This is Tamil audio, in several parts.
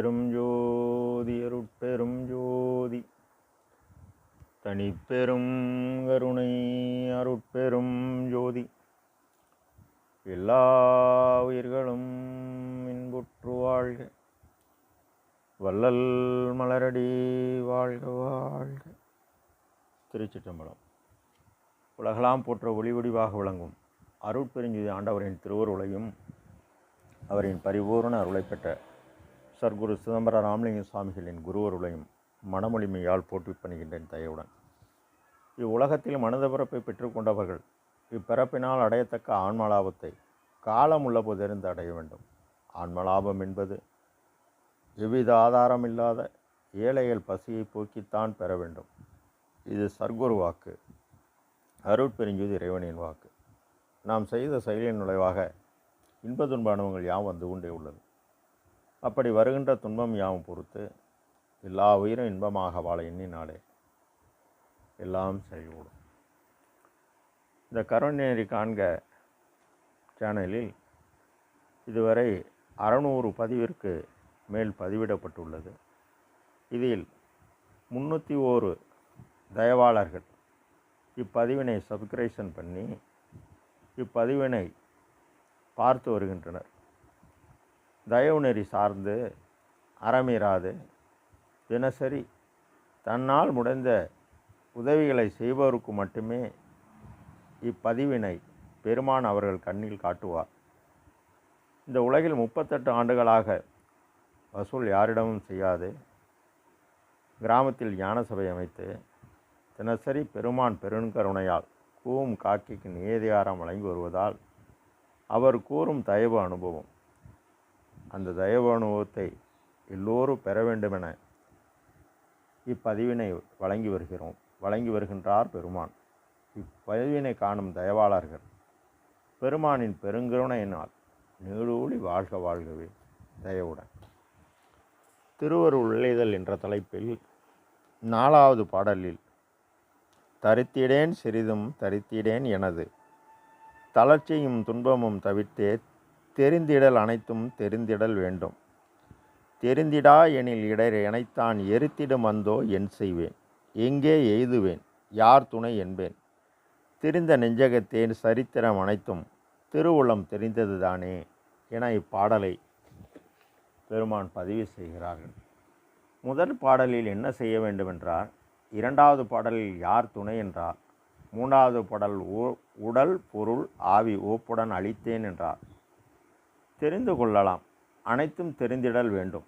பெரும் ஜோதி அருட்பெரும் ஜோதி. தனிப்பெரும் கருணை அருட்பெரும் ஜோதி. எல்லா உயிர்களும் இன்புற்று வாழ்க. வள்ளல் மலரடி வாழ்க வாழ்க. திருச்சிற்றம்பலம். உலகலாம் போற்ற ஒளிவடிவாக விளங்கும். அருட்பெருஞ்சுதி ஆண்டவரின் திருவருளையும் அவரின் பரிபூரண அருளை பெற்ற சர்க்குரு சிதம்பர ராமலிங்க சுவாமிகளின் குருவருளையும் மனமொழிமையால் போட்டி பண்ணுகின்றேன் தயவுடன். இவ்வுலகத்தில் மனித பிறப்பை பெற்றுக்கொண்டவர்கள் இப்பிறப்பினால் அடையத்தக்க ஆன்மலாபத்தை காலம் உள்ள போதிருந்து அடைய வேண்டும். ஆன்மலாபம் என்பது எவ்வித ஆதாரம் இல்லாத ஏழைகள் பசியை போக்கித்தான் பெற வேண்டும். இது சர்க்குரு வாக்கு அருட்பெருஞ்சுதி இறைவனின் வாக்கு. நாம் செய்த செயலின் நுழைவாக இன்ப துன்ப அனுபவங்கள் யாவும் வந்து கொண்டே உள்ளது. அப்படி வருகின்ற துன்பம் யாவும் பொறுத்து எல்லா உயிரும் இன்பமாக வாழ எண்ணினாலே எல்லாம் செயல்கூடும் இந்த கருணநேரி காண்க சேனலில் இதுவரை அறநூறு பதிவிற்கு மேல் பதிவிடப்பட்டுள்ளது. இதில் முன்னூற்றி ஓரு தயவாளர்கள் இப்பதிவினை சப்ஸ்கிரைஷன் பண்ணி இப்பதிவினை பார்த்து வருகின்றனர். தயவு நெறி சார்ந்து அறமீறாது. தினசரி தன்னால் முடிந்த உதவிகளை செய்பவருக்கு மட்டுமே இப்பதிவினை பெருமான் அவர்கள் கண்ணில் காட்டுவார். இந்த உலகில் முப்பத்தெட்டு ஆண்டுகளாக வசூல் யாரிடமும் செய்யாது. கிராமத்தில் ஞான சபை அமைத்து தினசரி பெருமான் பெருங்கருணையால் கூவும் காக்கிக்கு நியதிகாரம் வழங்கி வருவதால் அவர் கூறும் தயவு அனுபவம். அந்த தயவு அனுபவத்தை எல்லோரும் பெற வேண்டுமென இப்பதிவினை வழங்கி வருகிறோம். வழங்கி வருகின்றார் பெருமான். இப்பதிவினை காணும் தயவாளர்கள் பெருமானின் பெருங்கருணையினால் நீடூழி வாழ்க வாழ்கவே தயவுடன். திருவருள் உள்ளிதழ் என்ற தலைப்பில் நாலாவது பாடலில் தரித்திடேன் சிறிதும் தரித்திடேன் எனது தளர்ச்சியும் துன்பமும் தவிர்த்தே தெரிந்திடல் அனைத்தும் தெரிந்திடல் வேண்டும். தெரிந்திடா எனில் இடர் எனைத்தான் எரித்திடும் வந்தோ என் செய்வேன். எங்கே எய்துவேன்? யார் துணை என்பேன். தெரிந்த நெஞ்சகத்தேன் சரித்திரம் அனைத்தும் திருவுளம் தெரிந்ததுதானே என இப்பாடலை பெருமான் பதிவு செய்கிறார்கள். முதல் பாடலில் என்ன செய்ய வேண்டுமென்றால் இரண்டாவது பாடலில் யார் துணை என்றார் மூன்றாவது பாடல் உ- உடல் பொருள் ஆவி ஓப்புடன் அளித்தேன் என்றார் தெரிந்து கொள்ளலாம். அனைத்தும் தெரிந்திடல் வேண்டும்.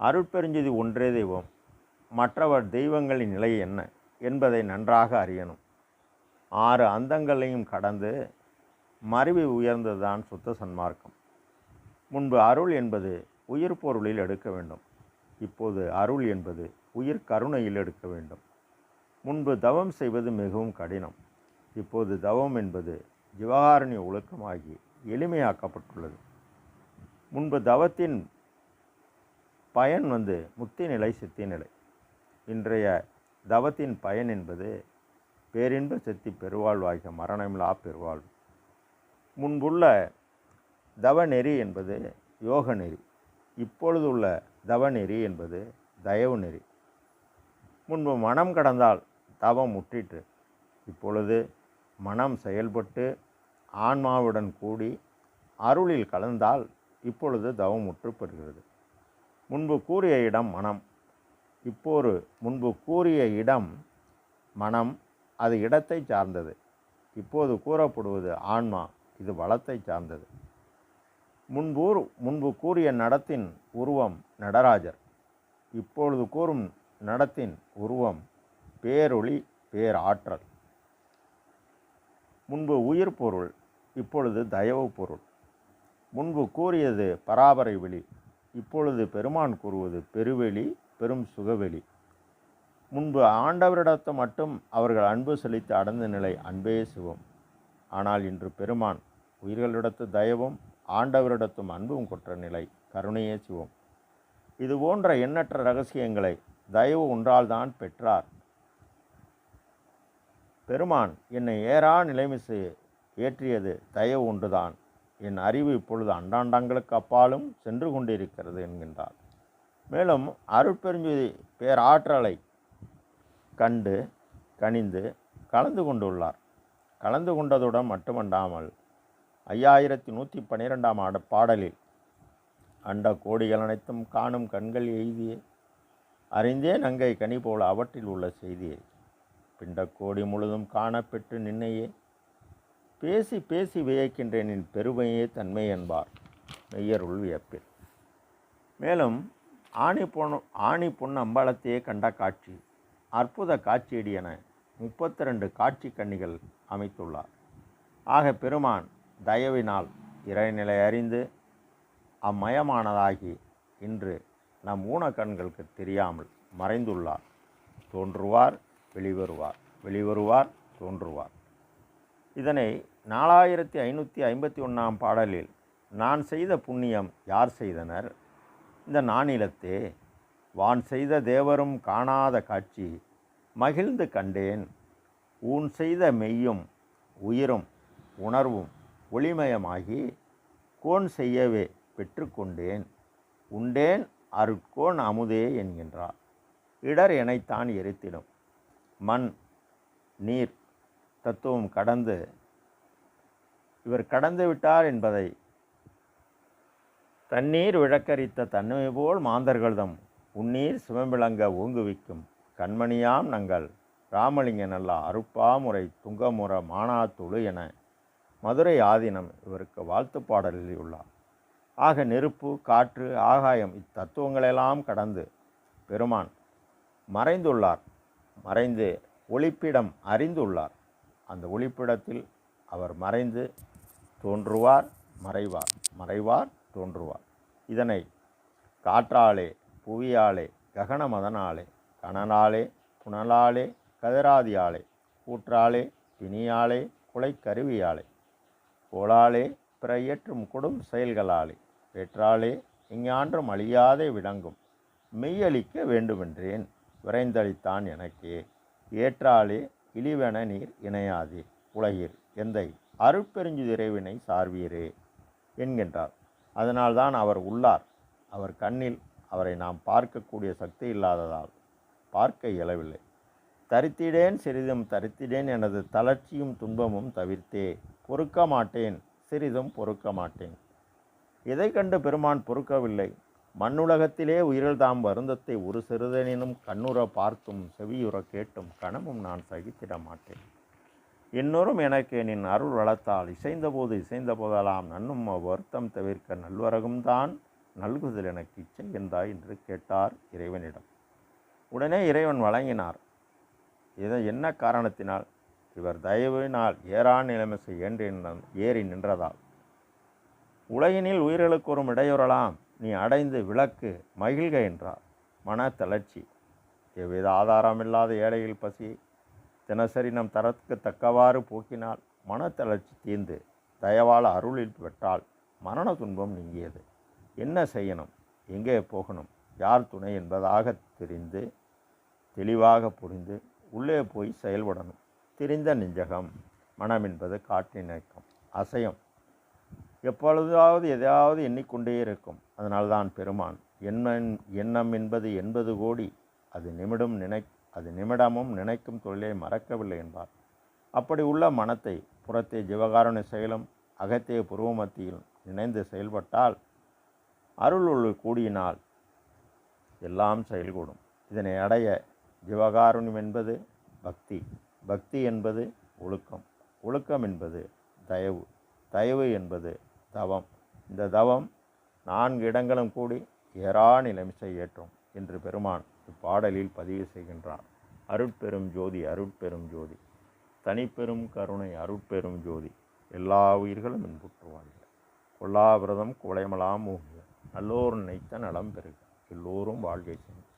அருட்பெருஞ்செய்தி ஒன்றே தெய்வம். மற்றவர் தெய்வங்களின் நிலை என்ன என்பதை நன்றாக அறியணும். ஆறு அந்தங்களையும் கடந்து மருவி உயர்ந்ததுதான் சுத்த சன்மார்க்கம். முன்பு அருள் என்பது உயிர் பொருளில் எடுக்க வேண்டும். இப்போது அருள் என்பது உயிர் கருணையில் எடுக்க வேண்டும். முன்பு தவம் செய்வது மிகவும் கடினம். இப்போது தவம் என்பது ஜிவகாரணி ஒழுக்கமாகி எளிமையாக்கப்பட்டுள்ளது. முன்பு தவத்தின் பயன் வந்து முக்தி நிலை சித்தி நிலை. இன்றைய தவத்தின் பயன் என்பது பேரின்ப சித்தி பெருவாழ்வாகிய மரணமில்லா பெருவாழ்வு. முன்புள்ள தவநெறி என்பது யோக நெறி. இப்பொழுது உள்ள தவ நெறி என்பது தயவு நெறி. முன்பு மனம் கடந்தால் தவம் முற்றிற்று. இப்பொழுது மனம் செயல்பட்டு ஆன்மாவுடன் கூடி அருளில் கலந்தால் இப்பொழுது தவமுற்று பெறுகிறது. முன்பு கூறிய இடம் மனம். இப்போது முன்பு கூறிய இடம் மனம் அது இடத்தை சார்ந்தது. இப்போது கூறப்படுவது ஆன்மா இது வளத்தை சார்ந்தது. முன்பூர் முன்பு கூறிய நடத்தின் உருவம் நடராஜர். இப்பொழுது கூறும் நடத்தின் உருவம் பேரொளி பேராற்றல். முன்பு உயிர் பொருள் இப்பொழுது தயவு பொருள். முன்பு கூறியது பராபரை வெளி இப்பொழுது பெருமான் கூறுவது பெருவெளி பெரும் சுகவெளி. முன்பு ஆண்டவரிடத்து மட்டும் அவர்கள் அன்பு செலுத்தி அடந்த நிலை அன்பே சிவம். ஆனால் இன்று பெருமான் உயிர்களிடத்து தயவும் ஆண்டவரிடத்தும் அன்பும் கொற்ற நிலை கருணையே சிவம். இது போன்ற எண்ணற்ற ரகசியங்களை தயவு ஒன்றால்தான் பெற்றார். பெருமான் என்னை ஏறா நிலைமிசு ஏற்றியது தயவு ஒன்றுதான் என் அறிவு இப்பொழுது அண்டாண்டங்களுக்கு அப்பாலும் சென்று கொண்டிருக்கிறது என்கின்றார். மேலும் அருட்பெருஞ்சுதி பேராற்றலை கண்டு கனிந்து கலந்து கொண்டுள்ளார். கலந்து கொண்டதுடன் மட்டுமல்லாமல் ஐயாயிரத்தி நூற்றி பன்னிரெண்டாம் ஆட பாடலில் அண்ட கோடிகள் அனைத்தும் காணும் கண்கள் எய்தியே. அறிந்தே நங்கை கனி போல அவற்றில் உள்ள செய்தியை. பிண்டக்கோடி முழுதும் காணப்பெற்று நின்னையே. பேசி பேசி வியக்கின்றேன் என் பெருமையே தன்மை என்பார் மெய்யருள் வியப்பில் மேலும் ஆணி பொன் ஆணி பொன் அம்பலத்தையே கண்ட காட்சி அற்புத காட்சியடி என முப்பத்தி ரெண்டு காட்சி கண்ணிகள் அமைத்துள்ளார். ஆக பெருமான் தயவினால் இறைநிலை அறிந்து அம்மயமானதாகி இன்று நம் ஊனக்கண்களுக்கு தெரியாமல் மறைந்துள்ளார். தோன்றுவார் வெளிவருவார் வெளிவருவார் தோன்றுவார். இதனை நாலாயிரத்தி ஐநூற்றி ஐம்பத்தி ஒன்றாம் பாடலில் நான் செய்த புண்ணியம் யார் செய்தனர்? இந்த நானிலத்தே வான் செய்த தேவரும் காணாத காட்சி மகிழ்ந்து கண்டேன். ஊன் செய்த மெய்யும் உயிரும் உணர்வும் ஒளிமயமாகி கோன் செய்யவே பெற்றுக்கொண்டேன் உண்டேன் அருட்கோன் அமுதே என்கின்றார். இடர் எனைத்தான் எரித்திடும். மண் நீர் தத்துவம் கடந்து இவர் கடந்து விட்டார் என்பதை தண்ணீர் விழக்கரித்த தன்மை போல் மாந்தர்கள்தம் உன்னீர் சிவம்பிளங்க ஊங்குவிக்கும் கண்மணியாம் நங்கள் ராமலிங்க நல்ல அருப்பாமுறை துங்கமுற மானாத்துளு என மதுரை ஆதீனம் இவருக்கு வாழ்த்து பாடலில் உள்ளார். ஆக நெருப்பு காற்று ஆகாயம் இத்தத்துவங்களெல்லாம் கடந்து பெருமான் மறைந்துள்ளார். மறைந்து ஒளிப்பிடம் அறிந்துள்ளார். அந்த ஒளிப்பிடத்தில் அவர் மறைந்து தோன்றுவார் மறைவார். மறைவார் தோன்றுவார். இதனை காற்றாலே புவியாலே ககனமதனாலே கணனாலே புனலாலே கதிராதியாலே கூற்றாலே பிணியாலே குலைக்கருவியாலே கோளாலே பிற இயற்றும் கொடும் செயல்களாலே பெற்றாலே இங்கான்றும் அழியாதே விளங்கும். மெய்யளிக்க வேண்டுமென்றேன் விரைந்தளித்தான் எனக்கே. ஏற்றாலே இழிவென நீர் இணையாதே உலகிர் எந்தை அருட்பெருஞ்சுதிரைவினை சார்வீரே என்கின்றார். அதனால்தான் அவர் உள்ளார். அவர் கண்ணில் அவரை நாம் பார்க்கக்கூடிய சக்தி இல்லாததால் பார்க்க இயலவில்லை. தரித்திடேன் சிறிதும் தரித்திடேன் எனது தளர்ச்சியும் துன்பமும் தவிர்த்தே பொறுக்க மாட்டேன் சிறிதும் பொறுக்க மாட்டேன். எதை கண்டு பெருமான் பொறுக்கவில்லை? மண்ணுலகத்திலே உயிர்கள் தாம் வருந்தத்தை ஒரு சிறிதனினும் கண்ணுற பார்த்தும் செவியுற கேட்டும் கணமும் நான் சகித்திட மாட்டேன். இன்னொரும் எனக்கு நின் அருள் வளர்த்தால் இசைந்தபோது இசைந்த போதெல்லாம் நன்னும் வருத்தம் தவிர்க்க நல்வரகும் தான். நல்குதல் எனக்கு இச்சை என்றாய் என்று கேட்டார் இறைவனிடம். உடனே இறைவன் வழங்கினார். இதை என்ன காரணத்தினால்? இவர் தயவினால் ஏறா நிலைமை ஏன்றி ஏறி நின்றதால். உலகினில் உயிர்களுக்கு ஒரு இடையூறலாம். நீ அடைந்து விளக்கு மகிழ்க என்றார். மன தளர்ச்சி. எவ்வித ஆதாரமில்லாத ஏழையில் பசி தினசரி நம் தரத்துக்கு தக்கவாறு போக்கினால் மனத்தளர்ச்சி தீர்ந்து தயவால் அருளில் பெற்றால் மரண துன்பம் நீங்கியது. என்ன செய்யணும்? எங்கே போகணும்? யார் துணை என்பதாக தெரிந்து தெளிவாக புரிந்து உள்ளே போய் செயல்படணும். தெரிந்த நெஞ்சகம் மனம் என்பது காற்றின் இயக்கம் அசையும். எப்பொழுதாவது எதையாவது எண்ணிக்கொண்டே இருக்கும். அதனால்தான் பெருமான் எண்ணம் எண்ணம் என்பது எண்பது கோடி அது நிமிடம் நினை அது நிமிடமும் நினைக்கும் தொழிலை மறக்கவில்லை என்பார். அப்படி உள்ள மனத்தை புறத்தே ஜீவகாரண செயலும் அகத்தே புருவமத்தியில் நினைந்து செயல்பட்டால் அருள் கூடியினால் எல்லாம் செயல்கூடும். இதனை அடைய ஜீவகாருண்யம் என்பது பக்தி பக்தி என்பது ஒழுக்கம் ஒழுக்கம் என்பது தயவு தயவு என்பது தவம். இந்த தவம் நான்கு இடங்களும் கூடி ஏறா நிலைமிசை ஏற்றும் என்று பெருமான் இப்பாடலில் பதிவு செய்கின்றார் அருட்பெரும் ஜோதி அருட்பெரும் ஜோதி. தனிப்பெரும் கருணை அருட்பெரும் ஜோதி. எல்லா உயிர்களும் இன்புற்றுவார்கள் கொல்லாவிரதம் குலைமலாம் மூகுக நல்லோர் நினைத்த நலம் பெறுக. எல்லோரும் வாழ்க்கை செய்யும்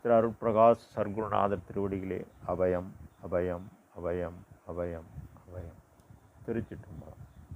திரு அருட்பிரகாஷ் சர்க்குருநாதர் திருவடிகளே அபயம் அபயம் அபயம் அபயம் அபயம். திருச்சிட்டும்பலம்